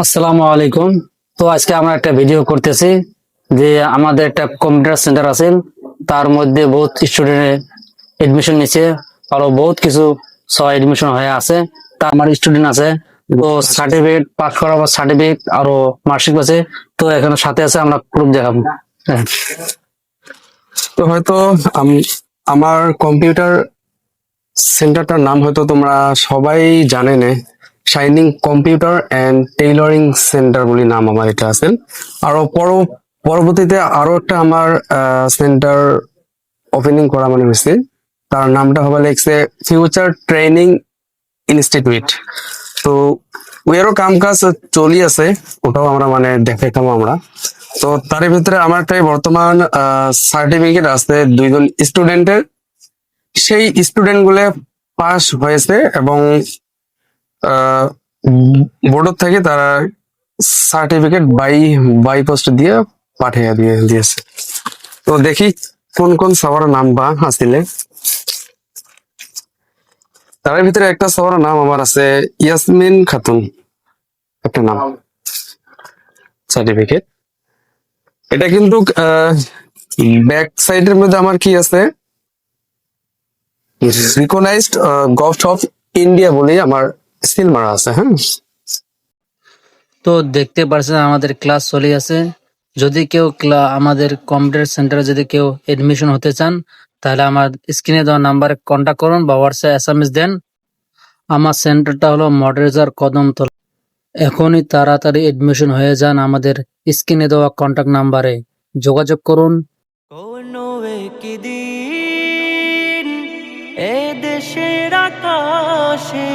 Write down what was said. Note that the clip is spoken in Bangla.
আসসালামু আলাইকুম। তো আজকে আমরা একটা ভিডিও করতেছি যে আমাদের একটা কম্পিউটার সেন্টার আছে, তার মধ্যে বহুত স্টুডেন্ট এডমিশন নিচ্ছে আরও বহুত কিছু সবাই এডমিশন হয়ে আছে। তা আমার স্টুডেন্ট আছে, তো সার্টিফিকেট পাস করার পর সার্টিফিকেট আরও মার্কশিট আছে, তো এখানে সাথে আছে, আমরা প্রুফ দেখাবো। তো হয়তো আম- আমার কম্পিউটার সেন্টারটার নাম হয়তো তোমরা সবাই জানেন। Shining computer and tailoring centre বলে নাম আমার এটা আছে আরও পর- পরবর্তীতে আরও একটা আমার সেন্টার ওপেনিং করা মানে হয়েছে তার নামটা হবে লিখছে ফিউচার ট্রেনিং ইনস্টিটিউট তো ওইরও কাম কাজ চলি আছে ওটাও আমরা মানে দেখাইতাম আমরা। তো তার ভিতরে আমার একটাই বর্তমান সার্টিফিকেট আছে দুইজন স্টুডেন্টের সেই স্টুডেন্টগুলো পাস হয়েছে এবং বোর্ড থেকে তারা সার্টিফিকেট বাই বাই পোস্ট দিয়ে পাঠিয়ে দিয়ে, দিয়েছে। তো দেখি কোন কোন সবার নাম বা আসলে। তার ভিতরে একটা সবার নাম আমার আছে ইয়াসমিন খাতুন। একটা নাম। সার্টিফিকেট এটা কিন্তু ব্যাক সাইডের মধ্যে আমার কি আছে? রিকগনাইজড গভ অফ ইন্ডিয়া বলে আমার সিল মারা আছে হ্যাঁ? তো দেখতে পারছেন আমাদের ক্লাস চলে আছে যদি কেউ আমাদের কম্পিউটার সেন্টারে যদি কেউ এডমিশন হতে চান তাহলে আমার স্ক্রিনে দেওয়া নাম্বারে কন্ট্যাক্ট করুন বা হোয়াটসঅ্যাপ এস এম এস দেন। আমার সেন্টারটা হলো মডারেজার কদমতলা। এখনই তাড়াতাড়ি এডমিশন হয়ে যান আমাদের স্ক্রিনে দেওয়া কন্ট্যাক্ট নাম্বারে যোগাযোগ করুন। এ দেশের আকাশে